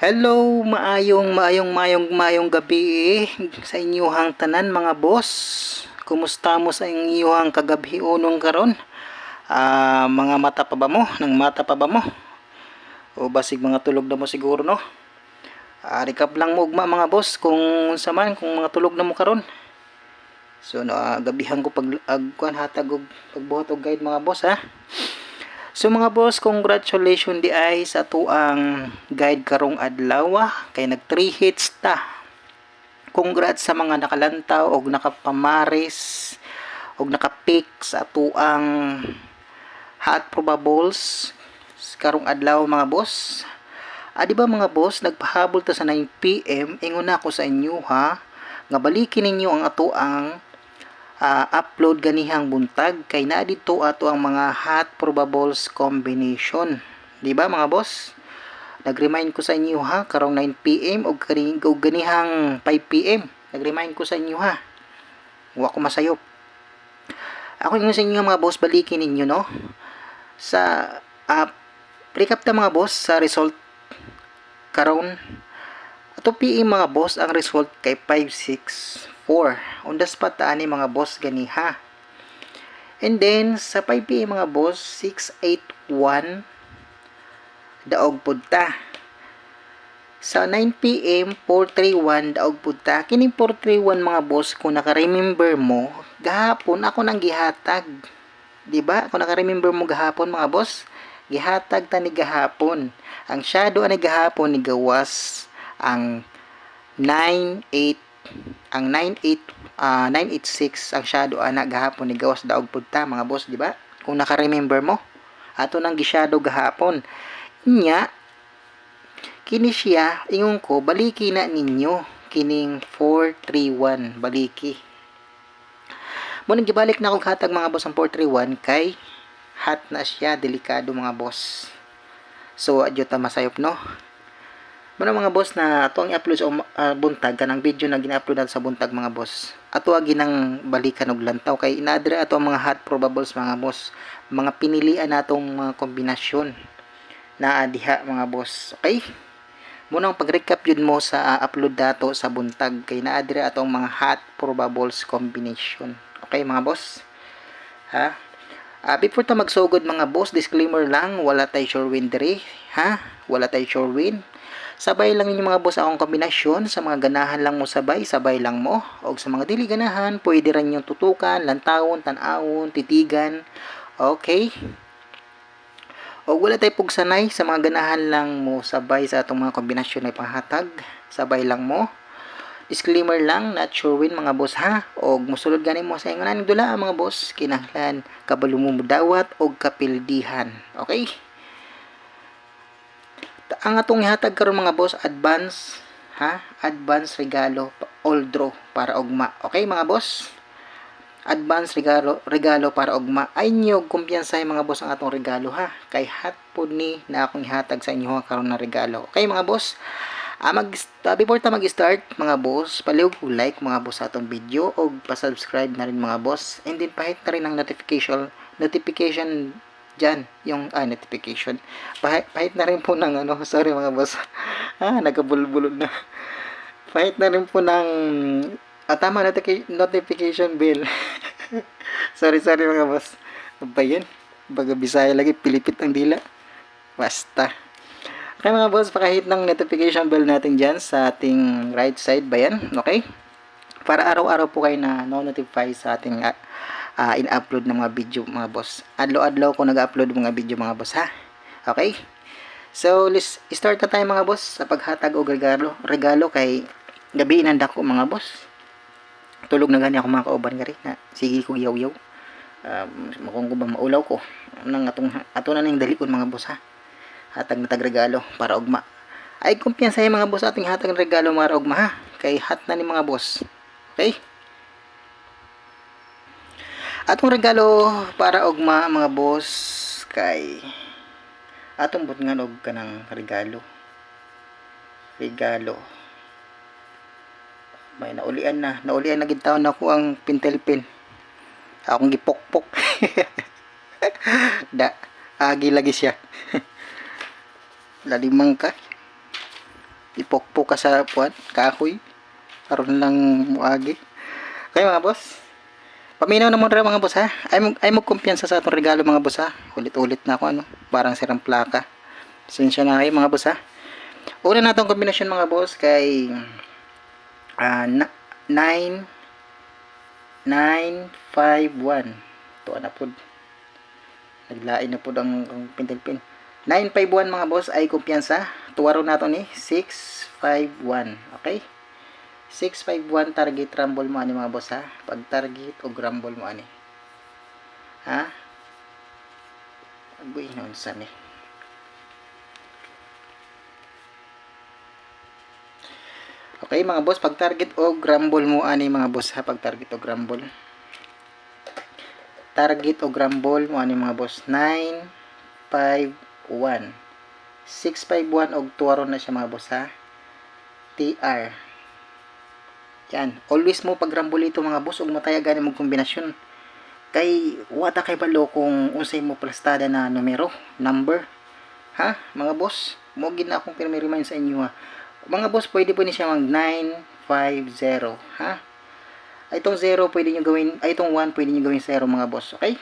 Hello, maayong maayong maayong maayong gabi sa inyuhang tanan mga boss. Kumusta mo sa inyuhang kagabi unong karon? Ah, mga mata pa ba mo? Nang mata pa ba mo? O basig mga tulog na mo siguro no? Ah, recap lang mo ugma mga boss kung unsa man kung mga tulog na mo karon. So no, ah, gabihan ko pag agkuan hatag og pagbuhat og guide mga boss ha. So mga boss, congratulations di ay sa tuang guide karong adlaw ah. kay nag 3 hits ta. Congrats sa mga nakalantaw og nakapamaris og nakapick sa tuang hot probables karong adlaw mga boss. Ah, di ba mga boss, nagpahabol ta sa 9 PM, ingon na ako sa inyo ha, nga balikin ninyo ang ato ang uh, upload ganihang buntag kay na dito ato ang mga hot probables combination. Di ba mga boss? Nagremind ko sa inyo ha karong 9 pm og ganihang 5 pm nagremind ko sa inyo ha. Wa ko masayop ako yung sa inyo mga boss balikin ninyo no? Sa uh, recap ta mga boss sa result karon. Ato PE mga boss ang result kay 56 4. Undas pa ani mga boss ganiha. And then, sa 5 PM mga boss, 681 daog punta. Sa 9 PM, 431 daog punta. Kining 431 mga boss, kung naka-remember mo, gahapon ako nang gihatag. 'Di ba? Kung naka-remember mo gahapon mga boss, gihatag ta ni gahapon. Ang shadow ani gahapon ni gawas ang 981 ang 98 ah 986 ang shadow ana gahapon ni gawas daog punta mga boss di ba? Kung naka-remember mo ato nang gi-shadow gahapon. Nya kini siya ingon ko baliki na ninyo kining 431 baliki. Mo nang gibalik na akong hatag mga boss ang 431 kay hot na siya delikado mga boss. So adyo ta masayop no Muna mga boss na ato ang i-upload sa ah, buntag kanang video na gina-upload natin sa buntag mga boss. Ato agi nang balikan og lantaw kay inadre ato ang mga hot probables mga boss. Mga pinilian natong mga kombinasyon na diha mga boss. Okay? Muna ang pag-recap yun mo sa ah, upload dato sa buntag kay naadre atong mga hot probables combination. Okay mga boss? Ha? Ah, before ta magsugod mga boss, disclaimer lang, wala tay sure win diri, ha? Wala tay sure win. Sabay lang ninyo mga boss akong kombinasyon, sa mga ganahan lang mo sabay, sabay lang mo. O sa mga dili ganahan, pwede rin yung tutukan, lantawon, tanawon, titigan. Okay? O wala tay pug sanay sa mga ganahan lang mo sabay sa atong mga kombinasyon na panghatag. Sabay lang mo. Disclaimer lang, not sure win mga boss ha. O musulod gani mo sa ingon dula mga boss, kinahanglan kabalo mo dawat o kapildihan. Okay? Ang atong ihatag karon mga boss, advance ha? Advance regalo all draw para ugma. Okay mga boss? Advance regalo regalo para ugma. Ay nyo kumpiyansa mga boss ang atong regalo ha. Kay hat pod ni na akong ihatag sa inyo karon na regalo. Okay mga boss? Ah, mag, ah, before ta mag-start, mga boss, palihog ko like mga boss sa atong video o pa-subscribe na rin mga boss. And then pahit na rin ang notification notification dyan, yung ah, notification. Pahit, pahit na rin po ng ano, sorry mga boss. ah, nagkabulbulod na. Pahit na rin po ng ah, tama notification, notification bill. sorry, sorry mga boss. Ano ba yun? Baga Bisaya lagi, pilipit ang dila. Basta. Okay mga boss, pakahit ng notification bell natin dyan sa ating right side ba yan? Okay? Para araw-araw po kayo na no-notify sa ating uh, uh, in-upload ng mga video mga boss. Adlaw-adlaw ko nag-upload mga video mga boss ha. Okay? So, let's start na tayo mga boss sa paghatag o regalo. Regalo kay gabi inanda ko mga boss. Tulog na gani ako mga kauban gari na sige ko yaw-yaw. Um, makong ko ba maulaw ko. Nang atong ato na ning dalikon mga boss ha hatag na tagregalo para ugma. Ay kumpiyansa mga boss ating hatag regalo para ugma ha. Kay hat na ni mga boss. Okay? Atong regalo para ugma mga boss kay atong but nga og kanang regalo. Regalo. May naulian na. Naulian na gid taon ako ang pintel pin. Akong gipokpok. da agi lagi siya lalimang ka ipokpok ka sa puwan, kahoy. Karon lang muagi. Okay mga boss. Paminaw naman rin mga boss ha. Ay, mo- ay mo kumpiyansa sa atong regalo mga boss ha. Ulit-ulit na ako ano. Parang sirang plaka. Sensya na kayo mga boss ha. Una na itong kombinasyon mga boss kay ah, na- 9 951. Ito na po. Naglain na po ang, ang pintilpin. 951 mga boss ay kumpiyansa. Tuwaro na ito ni 651. Okay? 651 target rumble mo ani mga boss ha. Pag target o rumble mo ani. Ha? Agbuin na unsa ni. Okay mga boss, pag target o rumble mo ani mga boss ha, pag target o rumble. Target o rumble mo ani mga boss 951. 651 og tuwaro na siya mga boss ha. TR. Yan. Always mo pag rumble ito mga boss ug mataya gani mong kombinasyon. Kay wata kay balo kung unsay mo plastada na numero, number. Ha, mga boss? Mo gid na akong pinami-remind sa inyo ha. Mga boss, pwede po ni siya mag 950, ha? Ay, itong 0 pwede nyo gawin, ay itong 1 pwede nyo gawin 0 mga boss, okay?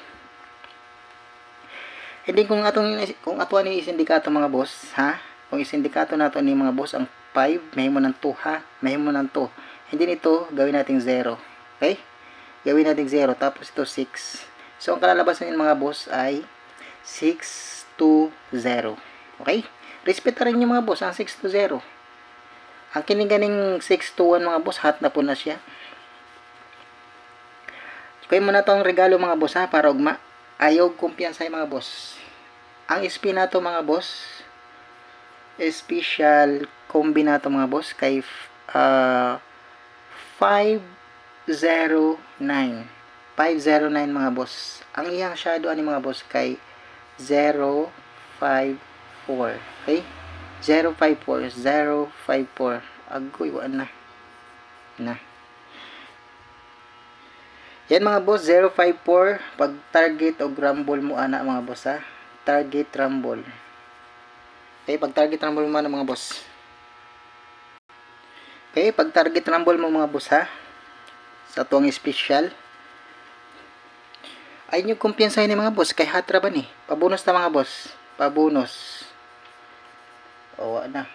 Hindi kung atong kung ato ni sindikato mga boss, ha? Kung isindikato nato ni mga boss ang 5, may mo ng 2 ha, may mo ng 2. Hindi nito gawin nating 0. Okay? Gawin nating 0 tapos ito 6. So ang kalalabasan ng mga boss ay 6 to 0. Okay? Respeto rin yung mga boss ang 6 to 0. Ang kiniganing 6 to 1 mga boss, hot na po na siya. Kaya mo na tong regalo mga boss ha, para ugma. Ayaw kumpiyansa yung mga boss. Ang SP na to mga boss, special combi na to mga boss, kay uh, 509. 509 mga boss. Ang iyang shadow ani mga boss kay 054. Okay? 054 054 agoy wa na na yan mga boss 054 pag target o rumble mo ana mga boss ha target rumble okay pag target rumble mo ana mga boss okay pag target rumble mo mga boss ha sa tuwang special ay nyo kumpiyansa ni mga boss kay hatra ba ni pabonus na mga boss pabonus o, wa na.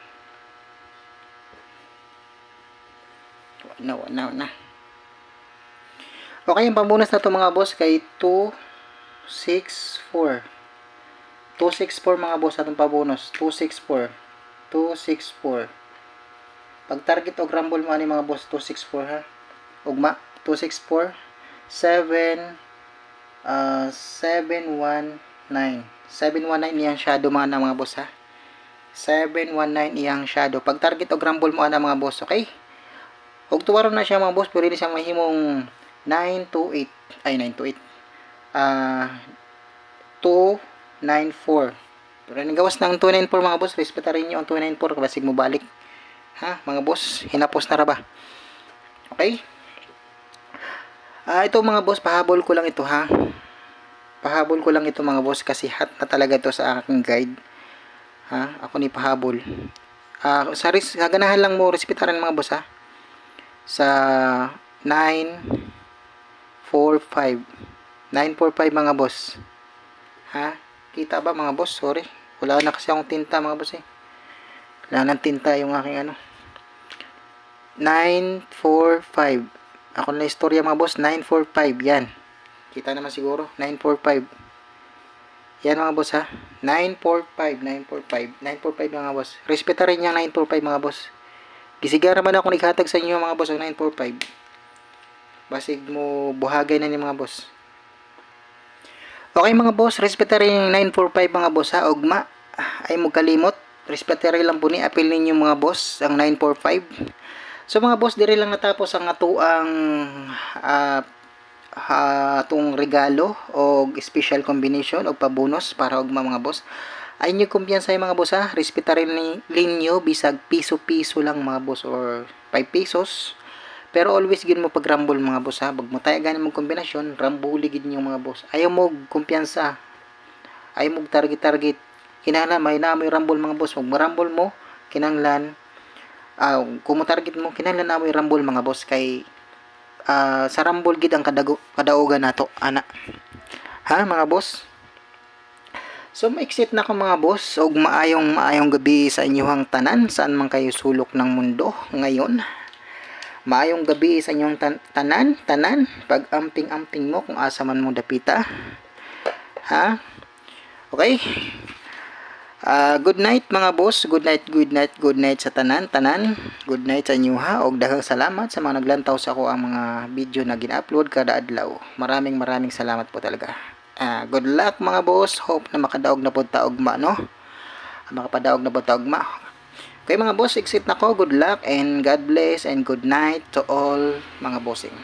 Wa na, wa na. Okay, yung pambonus na to mga boss kay 2, 6, 4. 2, 6, 4 mga boss atong pabonus. 2, 6, 4. 2, 6, 4. Pag target o rumble mo ani mga boss, 2, 6, 4 ha. Ugma, 2, 6, 4. 7, uh, 7, 1, 9. 7, 1, 9 yan shadow mga na mga boss ha. 719 iyang shadow. Pag target o rumble mo ana mga boss, okay? Og tuwaro na siya mga boss, pwede ni siya mahimong 928 ay 928. Ah uh, 294. Pero ni gawas ng 294 mga boss, respetarin niyo ang 294 basig mo balik. Ha, mga boss, hinapos na ra ba? Okay? Ah, ito mga boss, pahabol ko lang ito ha. Pahabol ko lang ito mga boss kasi hot na talaga ito sa aking guide. Ha ako ni pahabol. Ah sa, ganahan lang mo respetaran mga boss ha? Sa 945 945 mga boss. Ha? Kita ba mga boss? Sorry. Wala na kasi akong tinta mga boss eh. Wala nang tinta yung aking ano 945 ako na istorya mga boss 945 yan kita naman siguro 945 yan mga boss ha. 945, 945, 945 mga boss. Respeta rin niya 945 mga boss. Gisigara man ako naghatag sa inyo mga boss ang 945. Basig mo buhagay na ni mga boss. Okay mga boss, respeta rin yung 945 mga boss ha. Ugma, ay mo kalimot. Respeta rin lang po ni appeal ninyo mga boss ang 945. So mga boss, dire lang natapos ang atuang uh, itong regalo o special combination o pabonus para og mga boss. Ay nyo kumpiyansa mga boss ha? Respeta rin ninyo bisag piso-piso lang mga boss or 5 pesos. Pero always gid mo pag rumble mga boss ha? Pag mo tayo gani mong kombinasyon rumble gid niyo mga boss. Ayaw mo kumpiyansa. Ayaw mo target target kinahanglan may na may rumble mga boss. Pag mo rumble mo kinahanglan ah kung target mo kinahanglan na mo rambol mga boss kay ah, sa rambol gid ang kadago kadaugan nato ana ha mga boss So ma-exit na ko mga boss og maayong maayong gabi sa inyong tanan saan man kayo sulok ng mundo ngayon. Maayong gabi sa inyong tan- tanan, tanan, pag amping-amping mo kung asa man mo dapita. Ha? Okay? Ah, good night mga boss. Good night, good night, good night sa tanan, tanan. Good night sa inyo ha. Og daghang salamat sa mga naglantaw sa ako ang mga video na gina-upload kada adlaw. Maraming maraming salamat po talaga. Ah, good luck mga boss. Hope na makadaog na po taogma no. Makapadaog na po taogma. Okay mga boss, exit na ko. Good luck and God bless and good night to all mga bossing.